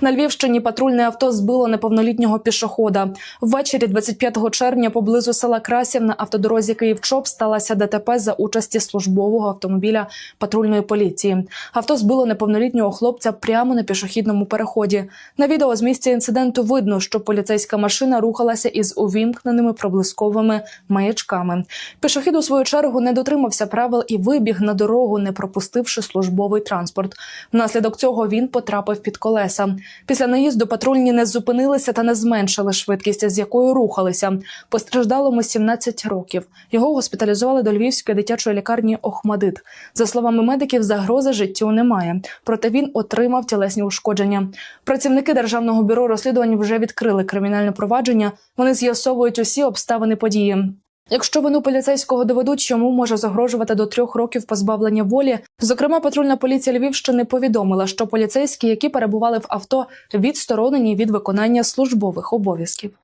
На Львівщині патрульне авто збило неповнолітнього пішохода. Ввечері 25 червня поблизу села Красів на автодорозі Київ-Чоп сталася ДТП за участі службового автомобіля патрульної поліції. Авто збило неповнолітнього хлопця прямо на пішохідному переході. На відео з місця інциденту видно, що поліцейська машина рухалася із увімкненими проблисковими маячками. Пішохід у свою чергу не дотримався правил і вибіг на дорогу, не пропустивши службовий транспорт. Внаслідок цього він потрапив під колеса. Після наїзду патрульні не зупинилися та не зменшили швидкість, з якою рухалися. Постраждалому 17 років. Його госпіталізували до Львівської дитячої лікарні Охмадит. За словами медиків, загрози життю немає. Проте він отримав тілесні ушкодження. Працівники державного бюро розслідувань вже відкрили кримінальне провадження. Вони з'ясовують усі обставини події. Якщо вину поліцейського доведуть, йому може загрожувати до трьох років позбавлення волі. Зокрема, патрульна поліція Львівщини повідомила, що поліцейські, які перебували в авто, відсторонені від виконання службових обов'язків.